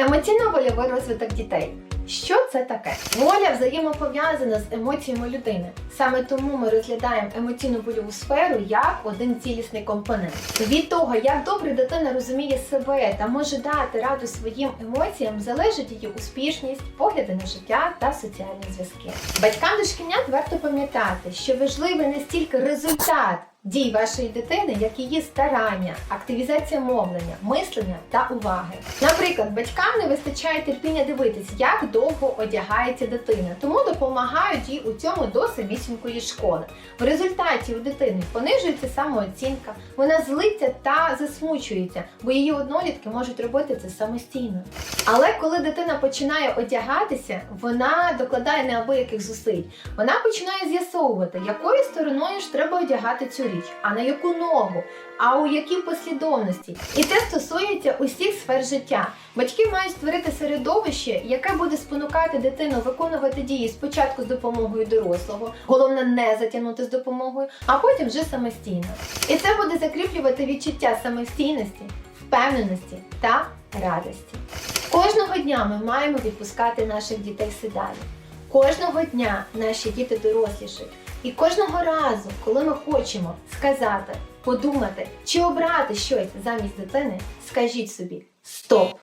Емоційно-вольовий розвиток дітей. Що це таке? Воля взаємопов'язана з емоціями людини. Саме тому ми розглядаємо емоційну вольову сферу як один цілісний компонент. Від того, як добре дитина розуміє себе та може дати раду своїм емоціям, залежить її успішність, погляди на життя та соціальні зв'язки. Батькам дошкільнят варто пам'ятати, що важливий не стільки результат дій вашої дитини, як її старання, активізація мовлення, мислення та уваги. Наприклад, батькам не вистачає терпіння дивитись, як довго одягається дитина, тому допомагають їй у цьому до самісінької школи. В результаті у дитини понижується самооцінка, вона злиться та засмучується, бо її однолітки можуть робити це самостійно. Але коли дитина починає одягатися, вона докладає неабияких зусиль. Вона починає з'ясовувати, якою стороною ж треба одягати цю річ, а на яку ногу, а у якій послідовності. І це стосується усіх сфер життя. Батьки мають створити середовище, яке буде спонукати дитину виконувати дії спочатку з допомогою дорослого, головне не затягнути з допомогою, а потім вже самостійно. І це буде закріплювати відчуття самостійності, впевненості та радості. Кожного дня ми маємо відпускати наших дітей сидалі. Кожного дня наші діти дорослішають. І кожного разу, коли ми хочемо сказати, подумати чи обрати щось замість дитини, скажіть собі: стоп!